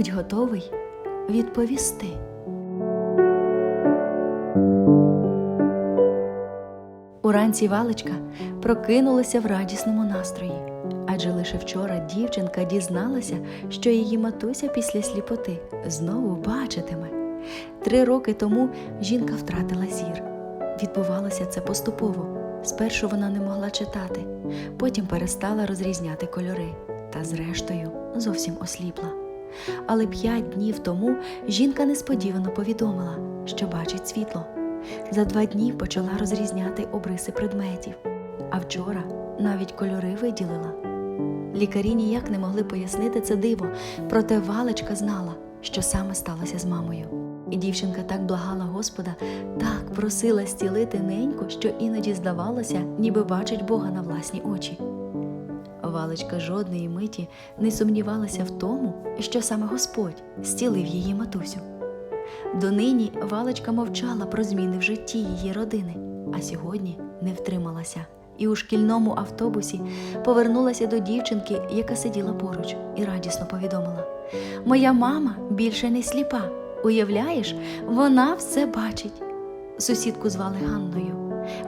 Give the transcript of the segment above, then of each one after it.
Будь готовий відповісти. Уранці Валечка прокинулася в радісному настрої, адже лише вчора дівчинка дізналася, що її матуся після сліпоти знову бачитиме. Три роки тому жінка втратила зір. Відбувалося це поступово. Спершу вона не могла читати, потім перестала розрізняти кольори та, зрештою, зовсім осліпла. Але п'ять днів тому жінка несподівано повідомила, що бачить світло. За два дні почала розрізняти обриси предметів, а вчора навіть кольори виділила. Лікарі ніяк не могли пояснити це диво, проте Валечка знала, що саме сталося з мамою. І дівчинка так благала Господа, так просила стілити неньку, що іноді здавалося, ниби бачить Бога на власні очі. Валечка жодної миті не сумнівалася в тому, що саме Господь зцілив її матусю. Донині Валечка мовчала про зміни в житті її родини, а сьогодні не втрималася. І у шкільному автобусі повернулася до дівчинки, яка сиділа поруч, і радісно повідомила: Моя мама більше не сліпа. Уявляєш, вона все бачить. Сусідку звали Ганною.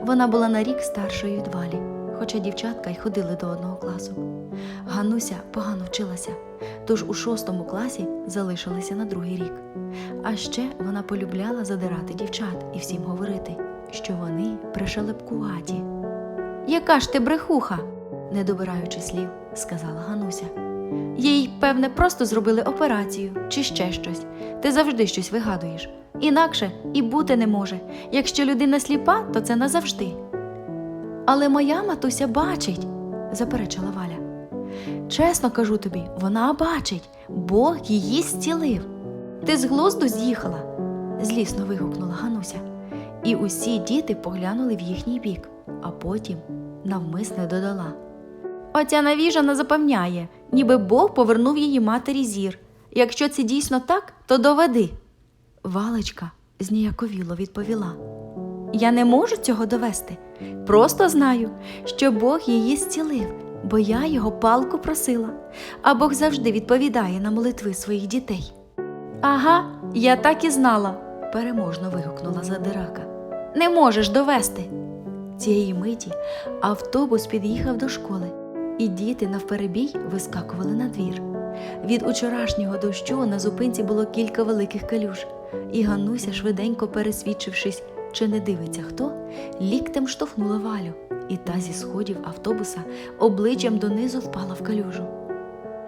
Вона була на рік старшою від Валі, хоча дівчатка й ходили до одного класу. Ганнуся погано вчилася, тож у шостому класі залишилася на другий рік. А ще вона полюбляла задирати дівчат і всім говорити, що вони пришелепкуваті. Яка ж ти брехуха? не добираючи слів, сказала Гануся. Їй, певне, просто зробили операцію чи ще щось. Ти завжди щось вигадуєш. Інакше і бути не може. Якщо людина сліпа, то це назавжди. Але моя матуся бачить, заперечила Валя. Чесно кажу тобі, вона бачить, Бог її зцілив. Ти з глузду з'їхала, злісно вигукнула Гануся. І усі діти поглянули в їхній бік, а потім навмисне додала. Оця навіжана запевняє, ніби Бог повернув її матері зір. Якщо це дійсно так, то доведи. Валечка зніяковіло відповіла. Я не можу цього довести. Просто знаю, що Бог її зцілив, бо я його палку просила, а Бог завжди відповідає на молитви своїх дітей. Ага, я так і знала, переможно вигукнула задирака. Не можеш довести. Цієї миті автобус під'їхав до школи, і діти навперебій вискакували на двір. Від учорашнього дощу на зупинці було кілька великих калюж, і Гануся, швиденько пересвідчившись, чи не дивиться хто, ліктем штовхнула валю, і та зі сходів автобуса обличчям донизу впала в калюжу.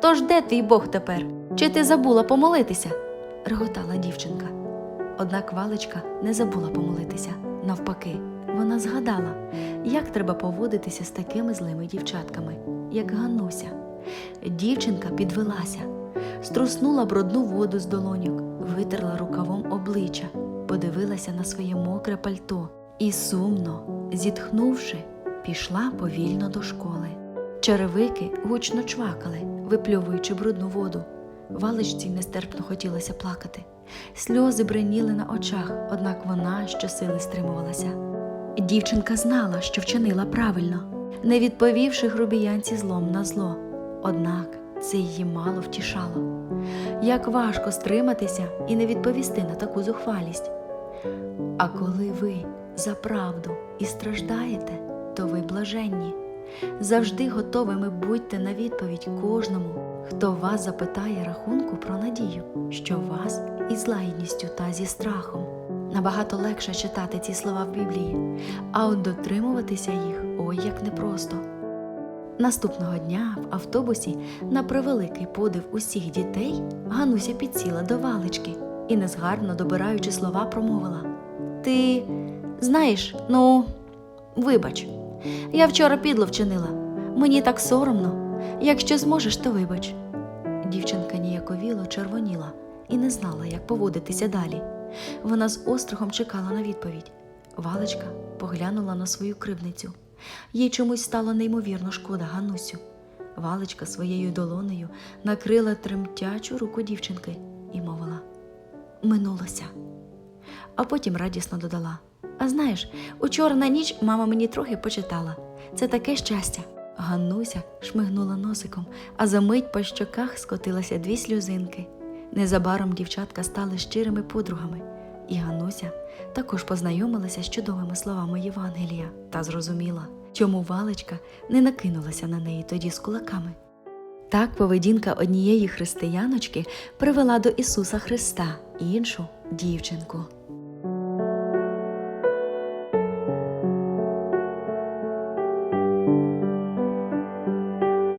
Тож де твій Бог тепер? Чи ти забула помолитися? реготала дівчинка. Однак Валечка не забула помолитися. Навпаки, вона згадала, як треба поводитися з такими злими дівчатками, як Гануся. Дівчинка підвелася, струснула брудну воду з долоньок, витерла рукавом обличчя, подивилася на своє мокре пальто і, сумно, зітхнувши, пішла повільно до школи. Черевики гучно чвакали, випльовуючи брудну воду. Валичці нестерпно хотілося плакати. Сльози бреніли на очах, однак вона щосили стримувалася. Дівчинка знала, що вчинила правильно, не відповівши грубіянці злом на зло. Однак це її мало втішало. Як важко стриматися і не відповісти на таку зухвалість. А коли ви за правду і страждаєте, то ви блаженні. Завжди готовими будьте на відповідь кожному, хто вас запитає рахунку про надію, що вас із лагідністю та зі страхом. Набагато легше читати ці слова в Біблії, а от дотримуватися їх ой як непросто. Наступного дня в автобусі, на превеликий подив усіх дітей, Гануся підсіла до валички і, незгарно добираючи слова, промовила: Ти знаєш, ну, вибач, я вчора підло вчинила. Мені так соромно. Якщо зможеш, то вибач. Дівчинка ніяковіло червоніла і не знала, як поводитися далі. Вона з острахом чекала на відповідь. Валечка поглянула на свою кривницю. Їй чомусь стало неймовірно шкода Ганусю. Валечка своєю долонею накрила тремтячу руку дівчинки минулося. А потім радісно додала: А знаєш, учора на ніч мама мені трохи почитала. Це таке щастя. Ганнуся шмигнула носиком, а за мить по щоках скотилася дві сльозинки. Незабаром дівчатка стали щирими подругами, і Гануся також познайомилася з чудовими словами Євангелія та зрозуміла, чому валечка не накинулася на неї тоді з кулаками. Так поведінка однієї християночки привела до Ісуса Христа іншу дівчинку.